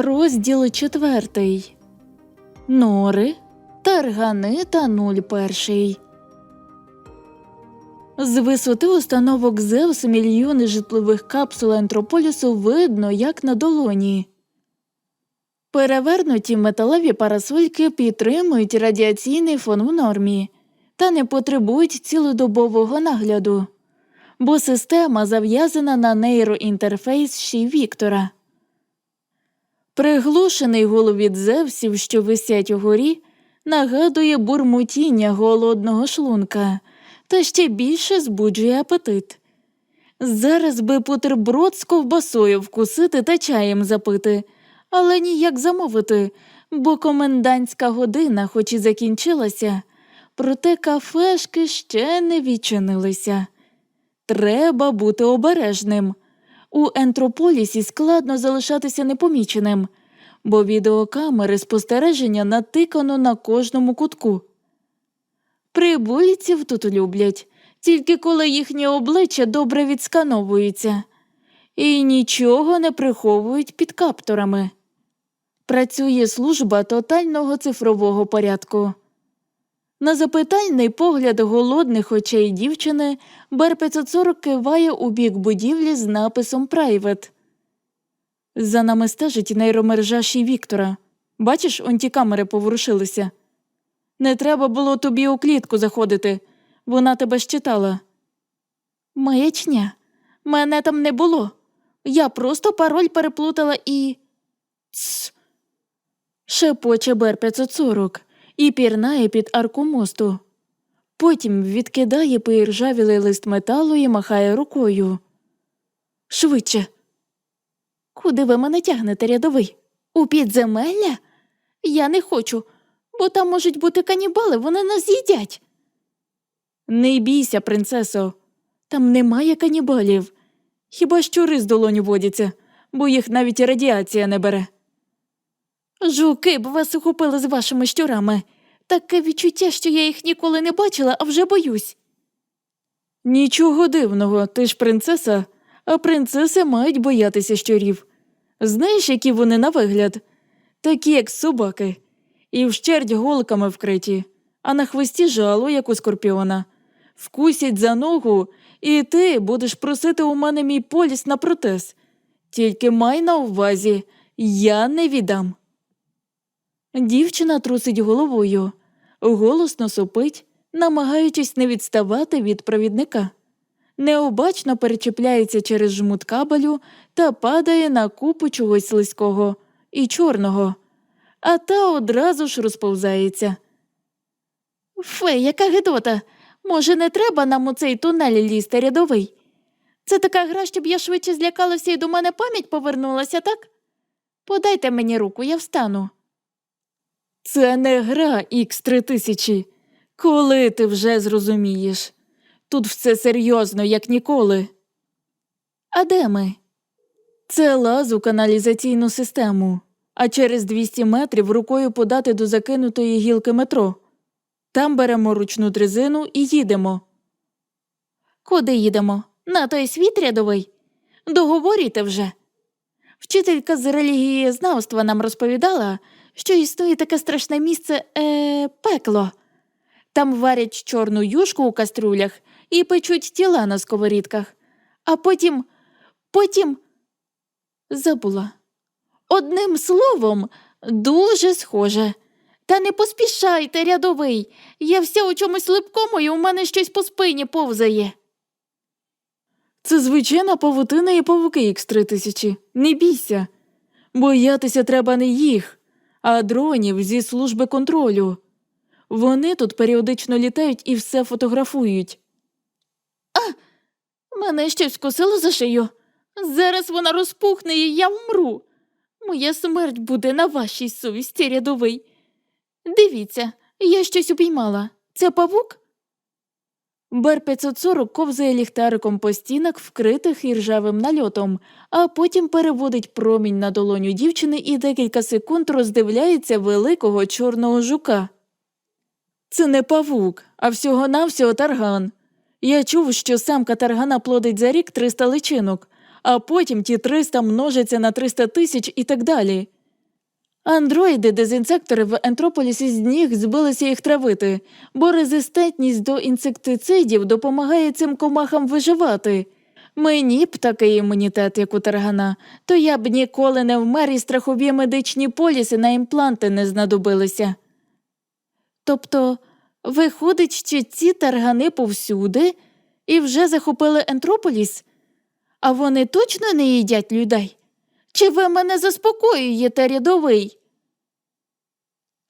Розділ четвертий. Нори, таргани та нуль перший. З висоти установок Зевс мільйони житлових капсул антрополісу видно, як на долоні. Перевернуті металеві парасольки підтримують радіаційний фон в нормі та не потребують цілодобового нагляду, бо система зав'язана на нейроінтерфейс й Віктора. Приглушений гул від зевсів, що висять угорі, нагадує бурмотіння голодного шлунка та ще більше збуджує апетит. Зараз би бутерброд з ковбасою вкусити та чаєм запити, але ніяк замовити, бо комендантська година, хоч і закінчилася, проте кафешки ще не відчинилися. Треба бути обережним. У ентрополісі складно залишатися непоміченим, бо відеокамери спостереження натикано на кожному кутку. Прибульців тут люблять, тільки коли їхнє обличчя добре відскановується, і нічого не приховують під капторами. Працює служба тотального цифрового порядку. На запитальний погляд голодних очей дівчини Бер 540 киває у бік будівлі з написом Private. За нами стежить нейромережа ще Віктора. Бачиш, он ті камери поворушилися. Не треба було тобі у клітку заходити. Вона тебе щитала. Маячня. Мене там не було. Я просто пароль переплутала і. Тс. Шепоче Бер 540 і пірнає під арку мосту. Потім відкидає поіржавілий лист металу і махає рукою. Швидше. Куди ви мене тягнете, рядовий? У підземелля? Я не хочу, бо там можуть бути канібали, вони нас з'їдять. Не бійся, принцесо, там немає канібалів. Хіба щури з долоню водяться, бо їх навіть радіація не бере. Жуки б вас ухопили з вашими щурами. Таке відчуття, що я їх ніколи не бачила, а вже боюсь. Нічого дивного, ти ж принцеса, а принцеси мають боятися щурів. Знаєш, які вони на вигляд? Такі, як собаки, і вщерть голками вкриті, а на хвості жало, як у скорпіона. Вкусять за ногу, і ти будеш просити у мене мій поліс на протез. Тільки май на увазі, я не віддам. Дівчина трусить головою, голосно сопить, намагаючись не відставати від провідника. Необачно перечіпляється через жмут кабелю та падає на купу чогось слизького і чорного, а та одразу ж розповзається. Фе, яка гидота. Може, не треба нам у цей тунель лізти рядовий? Це така гра, щоб я швидше злякалася і до мене пам'ять повернулася, так? Подайте мені руку, я встану. Це не гра х 3000 Коли ти вже зрозумієш? Тут все серйозно, як ніколи. А де ми? Це лаз у каналізаційну систему, а через 200 метрів рукою подати до закинутої гілки метро. Там беремо ручну дрезину і їдемо. Куди їдемо? На той світ рядовий? Договорюйте вже. Вчителька з релігієзнавства нам розповідала, що існує таке страшне місце е, пекло. Там варять чорну юшку у каструлях і печуть тіла на сковорідках, а потім, потім забула. Одним словом, дуже схоже. Та не поспішайте, рядовий. Я вся у чомусь липкому, і у мене щось по спині повзає. Це звичайна павутина і павуки х 3000 Не бійся. Боятися треба не їх, а дронів зі служби контролю. Вони тут періодично літають і все фотографують. А, мене щось вкусило за шию. Зараз вона розпухне і я вмру. Моя смерть буде на вашій совісті, рядовий. Дивіться, я щось упіймала. Це павук? Бер 540 ковзає ліхтариком по стінах, вкритих іржавим нальотом, а потім переводить промінь на долоню дівчини і декілька секунд роздивляється великого чорного жука. Це не павук, а всього-навсього тарган. Я чув, що самка таргана плодить за рік 300 личинок, а потім ті 300 множаться на 300 тисяч і так далі. Андроїди-дезінсектори в Ентрополісі з ніг збилися їх травити, бо резистентність до інсектицидів допомагає цим комахам виживати. Мені б такий імунітет, як у таргана, то я б ніколи не вмер і страхові медичні поліси на імпланти не знадобилися. Тобто, виходить, що ці таргани повсюди і вже захопили Ентрополіс? А вони точно не їдять людей? Чи ви мене заспокоюєте, рядовий?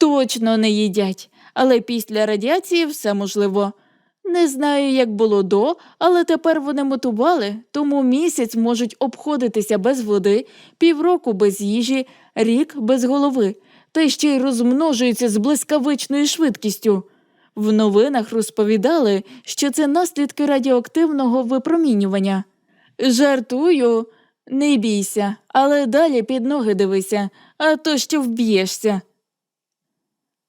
Точно не їдять, але після радіації все можливо. Не знаю, як було до, але тепер вони мутували, тому місяць можуть обходитися без води, півроку без їжі, рік без голови, та ще й розмножуються з блискавичною швидкістю. В новинах розповідали, що це наслідки радіоактивного випромінювання. Жартую, не бійся, але далі під ноги дивися, а то що вб'єшся.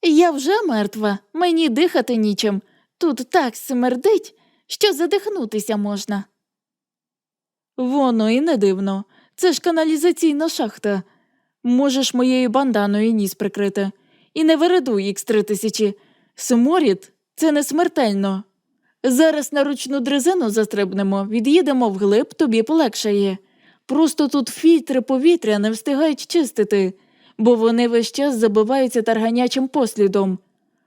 Я вже мертва, мені дихати нічим. Тут так смердить, що задихнутися можна. Воно і не дивно. Це ж каналізаційна шахта. Можеш моєю банданою ніс прикрити. І не виридуй ікс три тисячі. Сморід це не смертельно. Зараз на ручну дрезину застрибнемо, від'їдемо вглиб, тобі полегшає. Просто тут фільтри повітря не встигають чистити, бо вони весь час забиваються тарганячим послідом.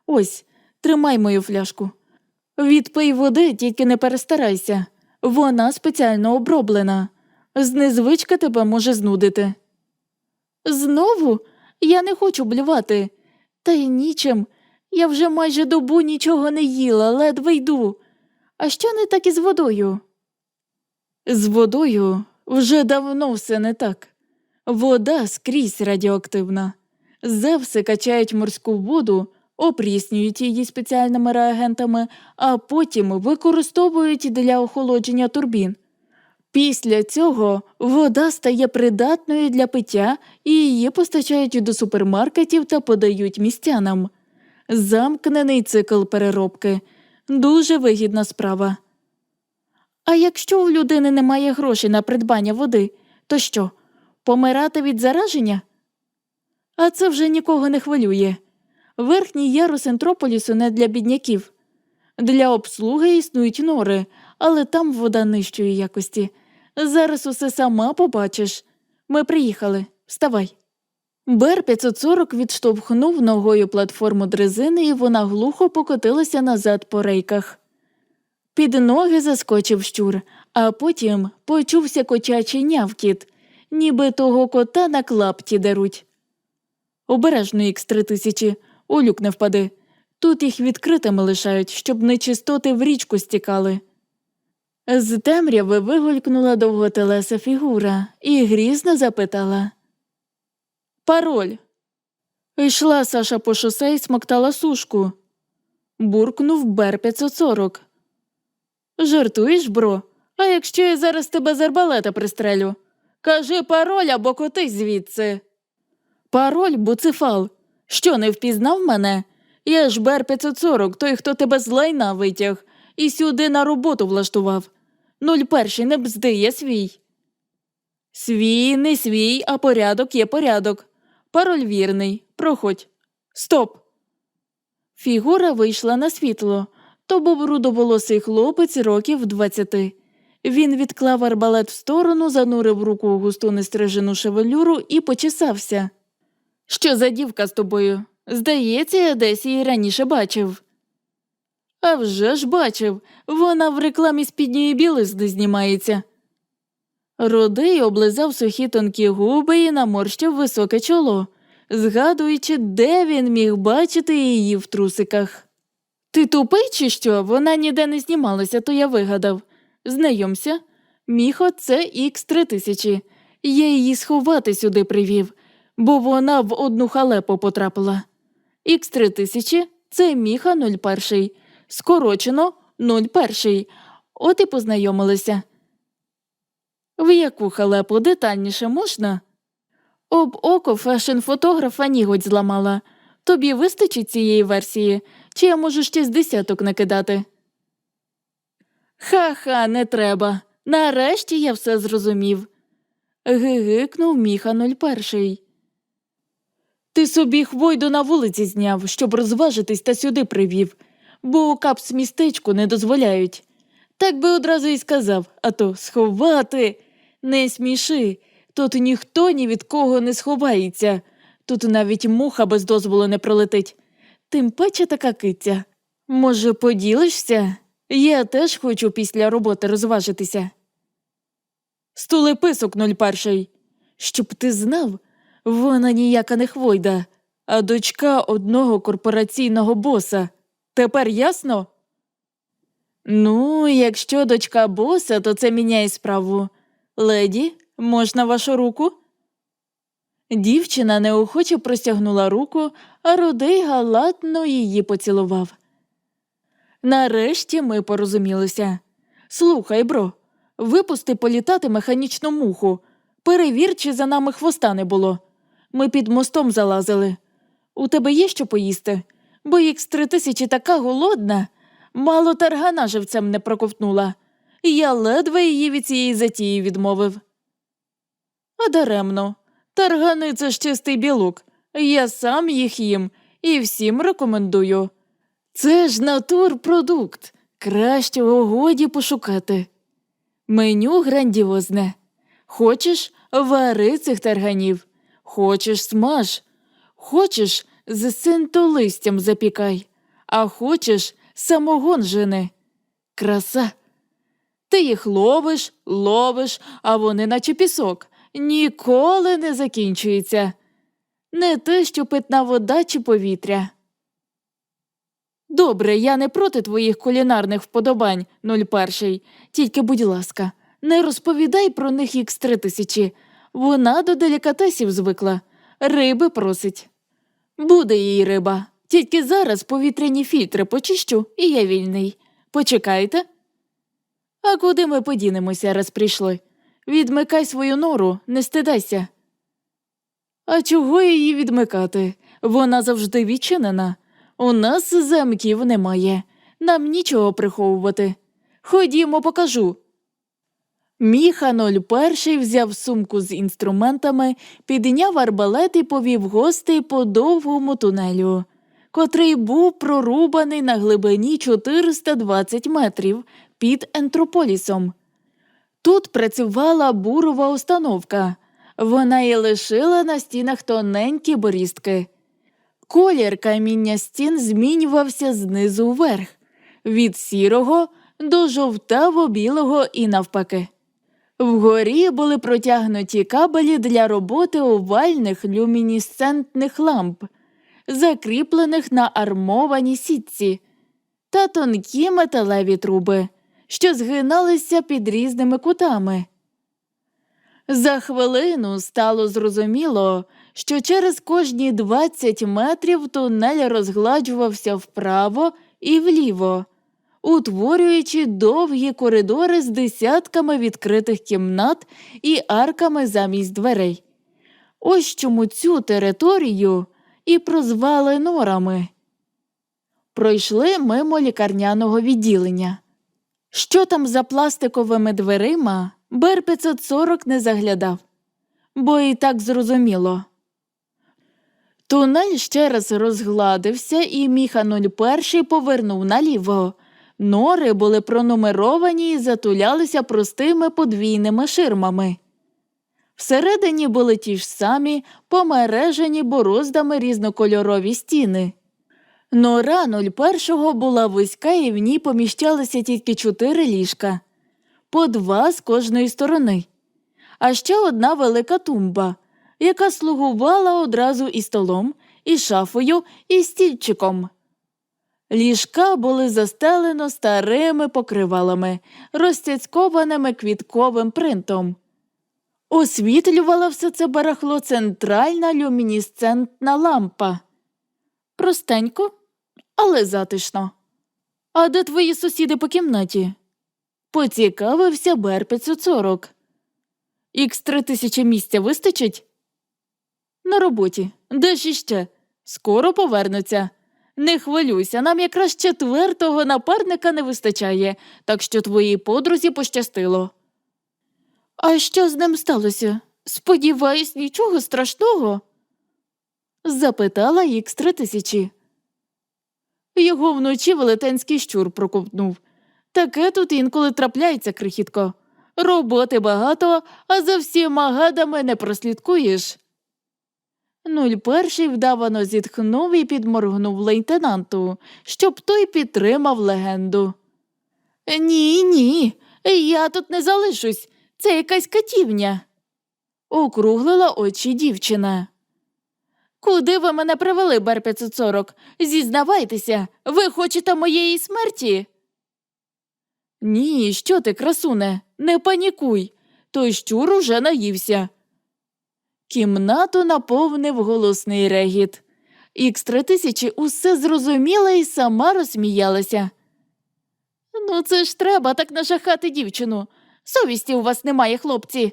Ось, тримай мою фляжку. Відпий води, тільки не перестарайся. Вона спеціально оброблена. Знезвичка тебе може знудити. Знову я не хочу блювати. Та й нічим. Я вже майже добу нічого не їла, ледве йду. А що не так із водою? З водою вже давно все не так. Вода скрізь радіоактивна. Зевси качають морську воду, опріснюють її спеціальними реагентами, а потім використовують для охолодження турбін. Після цього вода стає придатною для пиття і її постачають до супермаркетів та подають містянам. Замкнений цикл переробки дуже вигідна справа. А якщо у людини немає грошей на придбання води, то що, помирати від зараження? А це вже нікого не хвилює. Верхній ярус Ентрополісу не для бідняків. Для обслуги існують нори, але там вода нижчої якості. Зараз усе сама побачиш. Ми приїхали. Вставай. Бер 540 відштовхнув ногою платформу дрезини, і вона глухо покотилася назад по рейках. Під ноги заскочив щур, а потім почувся котячий нявкіт, ніби того кота на клапті деруть. Обережно ікс три тисячі, у люк не впади. Тут їх відкритими лишають, щоб нечистоти в річку стікали. З темряви вигулькнула довготелеса фігура і грізно запитала Пароль. Йшла Саша по шосе і смоктала сушку. Буркнув Бер 540. Жартуєш, бро? А якщо я зараз тебе з арбалета пристрелю? Кажи пароль або котись звідси. Пароль буцефал. Що, не впізнав мене? Я ж Бер 540, той, хто тебе з лайна витяг, і сюди на роботу влаштував. Нуль перший не бзди, я свій. Свій, не свій, а порядок є порядок. Пароль вірний. Проходь. Стоп. Фігура вийшла на світло. То був рудоволосий хлопець років двадцяти. Він відклав арбалет в сторону, занурив руку у густу нестрижену шевелюру і почесався. Що за дівка з тобою? Здається, я десь її раніше бачив. А вже ж бачив, вона в рекламі спідньої білизни знімається. Рудий облизав сухі тонкі губи і наморщив високе чоло, згадуючи, де він міг бачити її в трусиках. Ти тупий, чи що? Вона ніде не знімалася, то я вигадав. Знайомся, міхо це ікс три тисячі. Я її сховати сюди привів, бо вона в одну халепу потрапила. Ікс три тисячі це міха 01, скорочено 01. От і познайомилися. В яку халепу детальніше можна? Об око фешн-фотографа нігодь зламала. Тобі вистачить цієї версії, чи я можу ще з десяток накидати? Ха-ха, не треба. Нарешті я все зрозумів. Гигикнув міха 01. Ти собі хвойду на вулиці зняв, щоб розважитись та сюди привів, бо у капс містечку не дозволяють. Так би одразу і сказав, а то сховати. Не сміши. Тут ніхто ні від кого не сховається. Тут навіть муха без дозволу не пролетить. Тим паче така киця. Може, поділишся? Я теж хочу після роботи розважитися. Стули писок 01. Щоб ти знав, вона ніяка не хвойда, а дочка одного корпораційного боса. Тепер ясно? Ну, якщо дочка боса, то це міняє справу. Леді, можна вашу руку? Дівчина неохоче простягнула руку, а рудий галатно її поцілував. Нарешті ми порозумілися. Слухай, бро, випусти політати механічну муху. Перевір, чи за нами хвоста не було. Ми під мостом залазили. У тебе є що поїсти? Бо ікс три тисячі така голодна, мало таргана живцем не проковтнула. Я ледве її від цієї затії відмовив. А даремно. Таргани це ж чистий білок. Я сам їх їм і всім рекомендую. Це ж натурпродукт. Кращого годі пошукати. Меню грандіозне. Хочеш вари цих тарганів, хочеш смаж, хочеш з синтолистям запікай, а хочеш самогон жени. Краса. Ти їх ловиш, ловиш, а вони, наче пісок, ніколи не закінчуються. Не те, що питна вода чи повітря. Добре, я не проти твоїх кулінарних вподобань, 01. Тільки, будь ласка, не розповідай про них ікс три тисячі. Вона до делікатесів звикла. Риби просить. Буде їй риба. Тільки зараз повітряні фільтри почищу, і я вільний. Почекайте. А куди ми подінемося, раз прийшли? Відмикай свою нору, не стидайся. А чого її відмикати? Вона завжди відчинена. У нас замків немає. Нам нічого приховувати. Ходімо, покажу. Міха 01 взяв сумку з інструментами, підняв арбалет і повів гостей по довгому тунелю, котрий був прорубаний на глибині 420 метрів під ентрополісом. Тут працювала бурова установка. Вона і лишила на стінах тоненькі борістки. Колір каміння стін змінювався знизу вверх, від сірого до жовтаво-білого і навпаки. Вгорі були протягнуті кабелі для роботи овальних люмінесцентних ламп, закріплених на армованій сітці, та тонкі металеві труби, що згиналися під різними кутами. За хвилину стало зрозуміло, що через кожні 20 метрів тунель розгладжувався вправо і вліво, утворюючи довгі коридори з десятками відкритих кімнат і арками замість дверей. Ось чому цю територію і прозвали норами. Пройшли мимо лікарняного відділення. Що там за пластиковими дверима, Бер 540 не заглядав, бо і так зрозуміло. Тунель ще раз розгладився, і міха 01 повернув наліво. Нори були пронумеровані і затулялися простими подвійними ширмами. Всередині були ті ж самі помережені бороздами різнокольорові стіни. Нора 01 була вузька і в ній поміщалися тільки чотири ліжка, по два з кожної сторони, а ще одна велика тумба, яка слугувала одразу і столом, і шафою, і стільчиком. Ліжка були застелено старими покривалами, розцяцькованими квітковим принтом. Освітлювала все це барахло центральна люмінесцентна лампа. Простенько, але затишно. А де твої сусіди по кімнаті? Поцікавився Бер 540. Ікс три тисячі місця вистачить? На роботі. Де ж іще? Скоро повернуться. Не хвилюйся, нам якраз четвертого напарника не вистачає, так що твоїй подрузі пощастило. А що з ним сталося? Сподіваюсь, нічого страшного. запитала ікс три тисячі. Його вночі велетенський щур проковтнув. Таке тут інколи трапляється, крихітко. Роботи багато, а за всіма гадами не прослідкуєш. Нуль перший вдавано зітхнув і підморгнув лейтенанту, щоб той підтримав легенду. Ні, ні, я тут не залишусь. Це якась катівня. Округлила очі дівчина. Куди ви мене привели, Бер 540? Зізнавайтеся, ви хочете моєї смерті? Ні, що ти, красуне, не панікуй. Той щур уже наївся. Кімнату наповнив голосний регіт. Ікс три тисячі усе зрозуміла і сама розсміялася. Ну, це ж треба так нажахати дівчину. Совісті у вас немає, хлопці.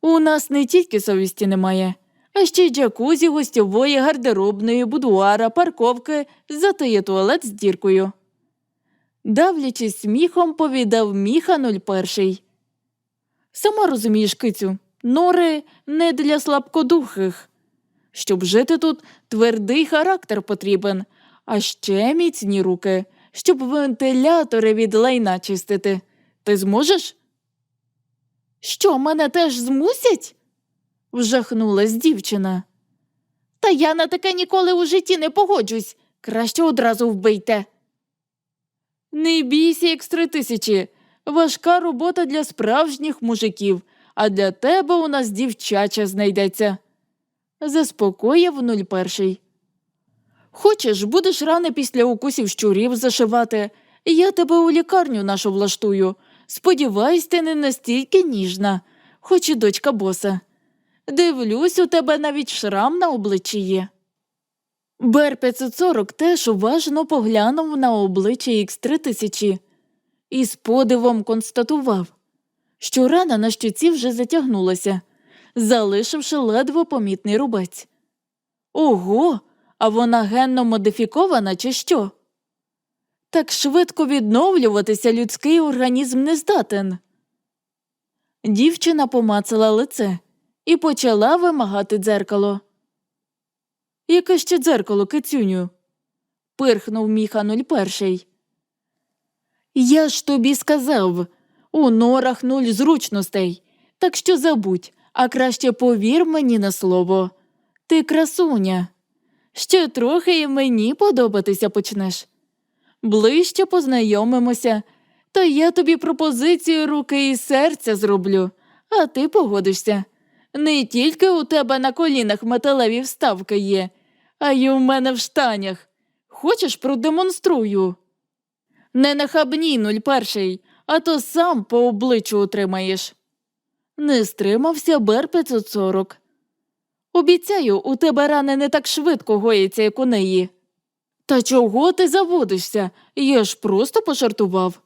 У нас не тільки совісті немає, а ще й джакузі, гостьової, гардеробної, будуара, парковки, зате туалет з діркою. Давлячись сміхом, повідав міха 01. Сама розумієш, кицю, нори не для слабкодухих. Щоб жити тут, твердий характер потрібен, а ще міцні руки, щоб вентилятори від лайна чистити. Ти зможеш? Що, мене теж змусять? вжахнулась дівчина. Та я на таке ніколи у житті не погоджусь. Краще одразу вбийте. Не бійся, як три тисячі. Важка робота для справжніх мужиків, а для тебе у нас дівчача знайдеться. Заспокоїв нуль перший. Хочеш, будеш рани після укусів щурів зашивати, я тебе у лікарню нашу влаштую. Сподіваюсь, ти не настільки ніжна, хоч і дочка боса. Дивлюсь, у тебе навіть шрам на обличчі є. Бер 540 теж уважно поглянув на обличчя ікс 3000 і з подивом констатував, що рана на щоці вже затягнулася, залишивши ледве помітний рубець. Ого, а вона генно модифікована, чи що? Так швидко відновлюватися людський організм не здатен. Дівчина помацала лице і почала вимагати дзеркало. Яке ще дзеркало, кицюню? пирхнув міха нуль перший. Я ж тобі сказав у норах нуль зручностей, так що забудь, а краще повір мені на слово. Ти красуня. Ще трохи і мені подобатися почнеш. Ближче познайомимося, та я тобі пропозицію руки і серця зроблю, а ти погодишся. Не тільки у тебе на колінах металеві вставки є, а й у мене в штанях. Хочеш, продемонструю? Не нахабній нуль перший, а то сам по обличчю отримаєш. Не стримався Бер 540. Обіцяю, у тебе рани не так швидко гоїться, як у неї. Та чого ти заводишся? Я ж просто пожартував.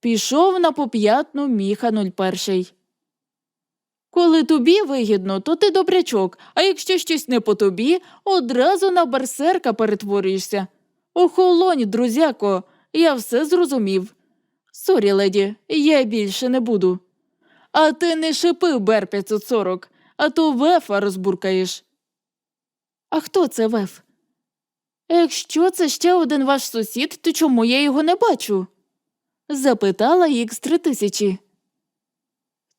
Пішов на поп'ятну міха 01. Коли тобі вигідно, то ти добрячок, а якщо щось не по тобі, одразу на берсерка перетворюєшся. Охолонь, друзяко, я все зрозумів. Сорі, леді, я більше не буду. А ти не шипи, Бер 540, а то вефа розбуркаєш. А хто це веф? Якщо це ще один ваш сусід, то чому я його не бачу? запитала ікс три тисячі.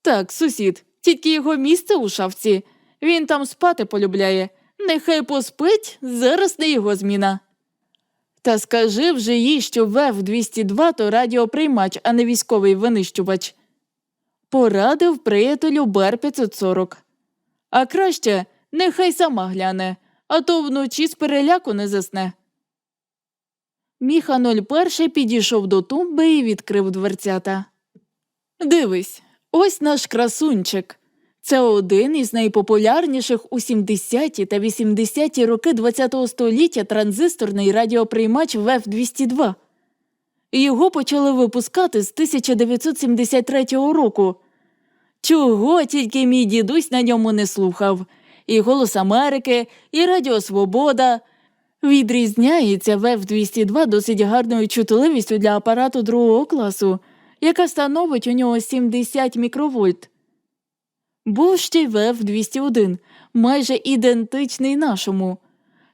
Так, сусід, тільки його місце у шафці. Він там спати полюбляє. Нехай поспить, зараз не його зміна. Та скажи вже їй, що ВЕФ 202 то радіоприймач, а не військовий винищувач. Порадив приятелю Бер 540. А краще нехай сама гляне, а то вночі з переляку не засне. Міха 01 підійшов до тумби і відкрив дверцята. Дивись, ось наш красунчик. Це один із найпопулярніших у 70-ті та 80-ті роки ХХ століття транзисторний радіоприймач ВЕФ-202. Його почали випускати з 1973 року. Чого тільки мій дідусь на ньому не слухав. І Голос Америки, і Радіо Свобода. Відрізняється ВЕФ-202 досить гарною чутливістю для апарату другого класу, яка становить у нього 70 мікровольт. Був ще й ВФ-201, майже ідентичний нашому.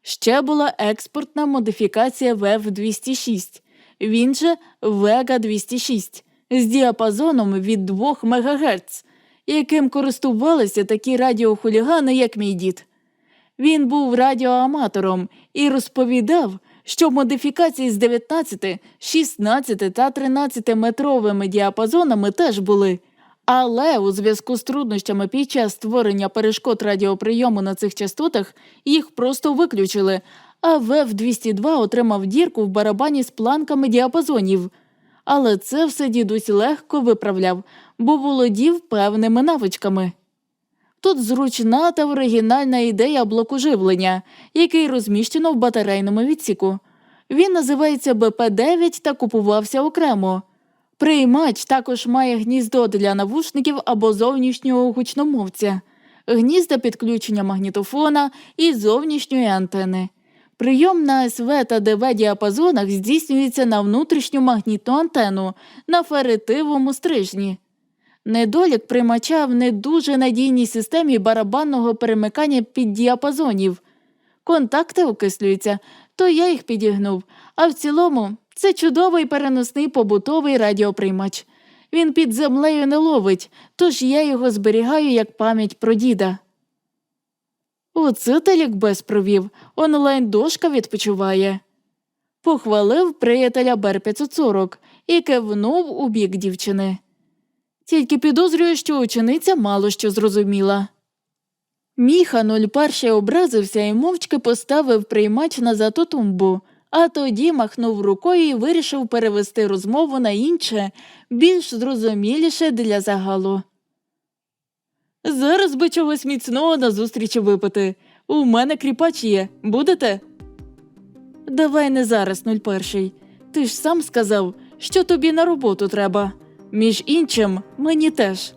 Ще була експортна модифікація ВФ-206, він же Вега-206, з діапазоном від 2 МГц, яким користувалися такі радіохулігани, як мій дід. Він був радіоаматором і розповідав, що модифікації з 19, 16 та 13 метровими діапазонами теж були. Але у зв'язку з труднощами під час створення перешкод радіоприйому на цих частотах їх просто виключили, а ВФ-202 отримав дірку в барабані з планками діапазонів. Але це все дідусь легко виправляв, бо володів певними навичками. Тут зручна та оригінальна ідея блоку живлення, який розміщено в батарейному відсіку. Він називається БП-9 та купувався окремо. Приймач також має гніздо для навушників або зовнішнього гучномовця, гнізда підключення магнітофона і зовнішньої антени. Прийом на СВ та ДВ діапазонах здійснюється на внутрішню магнітну антенну на феритивому стрижні. Недолік приймача в не дуже надійній системі барабанного перемикання під діапазонів. Контакти окислюються, то я їх підігнув, а в цілому це чудовий переносний побутовий радіоприймач. Він під землею не ловить, тож я його зберігаю як пам'ять про діда. Оце телікбез провів, онлайн-дошка відпочиває. Похвалив приятеля Бер 540 і кивнув у бік дівчини. Тільки підозрюю, що учениця мало що зрозуміла. Міха 01 образився і мовчки поставив приймач назад у тумбу, а тоді махнув рукою і вирішив перевести розмову на інше, більш зрозуміліше для загалу. Зараз би чогось міцного на зустрічі випити. У мене кріпач є. Будете? Давай не зараз, 01. Ти ж сам сказав, що тобі на роботу треба. Між іншим, мені теж.